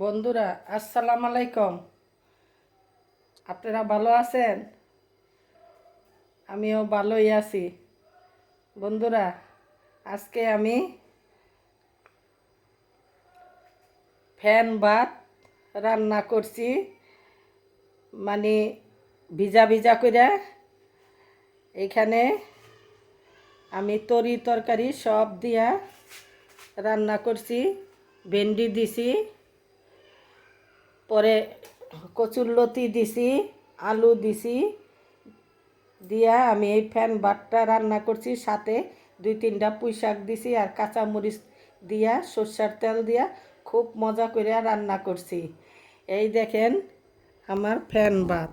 বন্ধুরা, আসসালামু আলাইকুম। আপনারা ভালো আছেন? আমিও ভালোই আছি। বন্ধুরা, আজকে আমি ফ্যান ভাত রান্না করছি। মানে ভিজা ভিজা করে। এখানে আমি তরি তরকারি সব দিয়া রান্না করছি, ভেন্ডি দিছি। পরে কচুরলতি দিছি, আলু দিছি, দিয়া আমি এই ফ্যান ভাতটা রান্না করছি। সাথে দুই তিনটা পুঁই শাক দিছি আর কাঁচামরিচ দিয়া, সর্ষার তেল দিয়া, খুব মজা করে রান্না করছি। এই দেখেন আমার ফ্যান ভাত।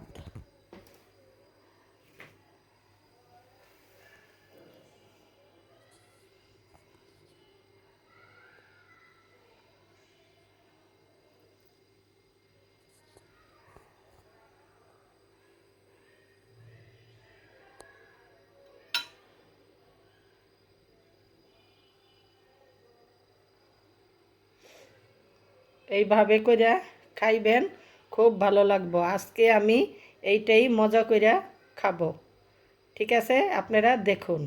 এইভাবে কইরা খাইবেন, খুব ভালো লাগবো। আজকে আমি এইটাই মজা কইরা খাব। ঠিক আছে? আপনারা দেখুন।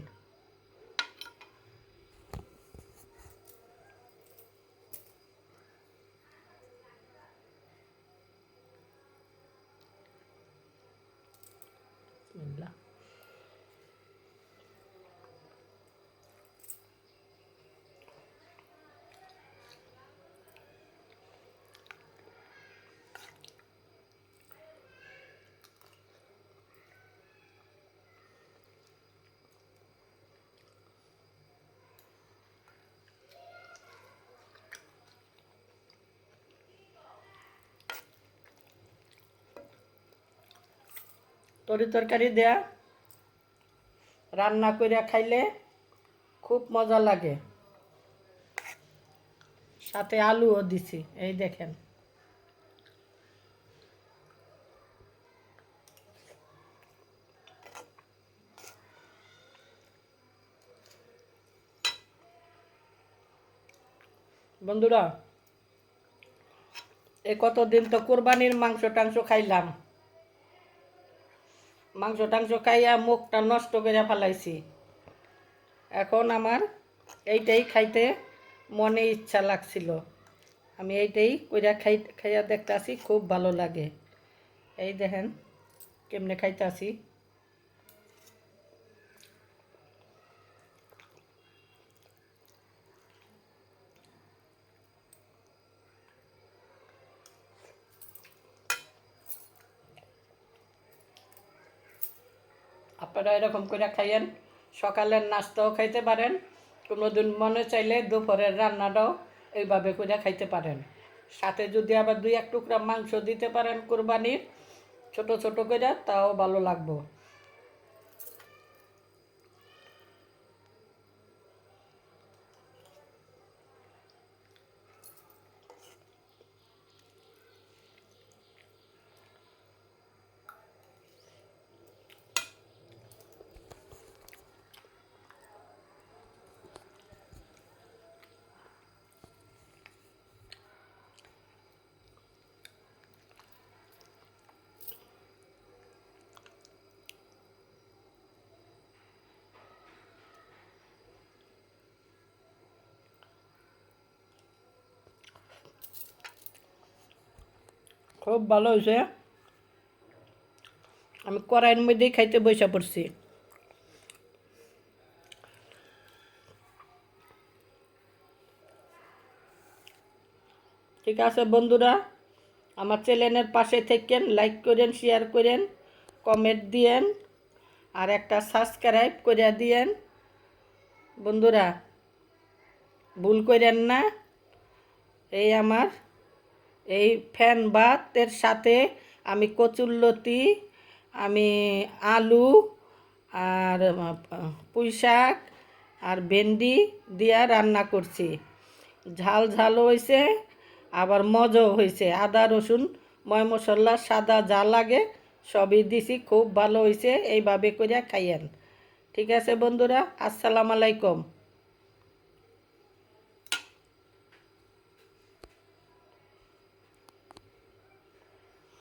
তরি তরকারি দেয়া, রান্না কইরা খাইলে খুব মজা লাগে। সাথে আলুও দিছি, এই দেখেন। বন্ধুরা, এ কতদিন তো কোরবানির মাংস টাংস খাইলাম। মাংস টাংস খাইয়া মুখটা নষ্ট করে ফেলাইছি। এখন আমার এইটাই খাইতে মনে ইচ্ছা লাগছিল। আমি এইটাই কইরা খাই, খাইয়া দেখতে আসি খুব ভালো লাগে। এই দেখেন, কেমনে খাইতে আসি আপনারা এরকম করে খাইয়েন। সকালের নাস্তাও খাইতে পারেন, কোনো দিন মনে চাইলে দুপুরের রান্নাটাও এইভাবে করে খাইতে পারেন। সাথে যদি আবার দুই এক টুকরা মাংস দিতে পারেন কোরবানির, ছোট ছোট করে, তাও ভালো লাগবো। খুব ভালো হয়েছে। আমি কড়াইয়ের মধ্যেই খাইতে বসে পড়ছি। ঠিক আছে বন্ধুরা, আমার চ্যানেলের পাশে থেকেন, লাইক করেন, শেয়ার করেন, কমেন্ট দিয়েন, আর একটা সাবস্ক্রাইব করে দিয়েন। বন্ধুরা, ভুল করেন না। এই আমার এই ফ্যান ভাতের সাথে আমি কচুরলতি আমি আলু আর পুঁই শাক আর ভেন্ডি দিয়া রান্না করছি। ঝাল ঝালও হয়েছে আবার মজও হয়েছে আদা, রসুন, ময় মশলা, সাদা যা লাগে সবই দিছি, খুব ভালো হয়েছে এইভাবে করিয়া খাইয়েন। ঠিক আছে বন্ধুরা, আসসালামু আলাইকুম।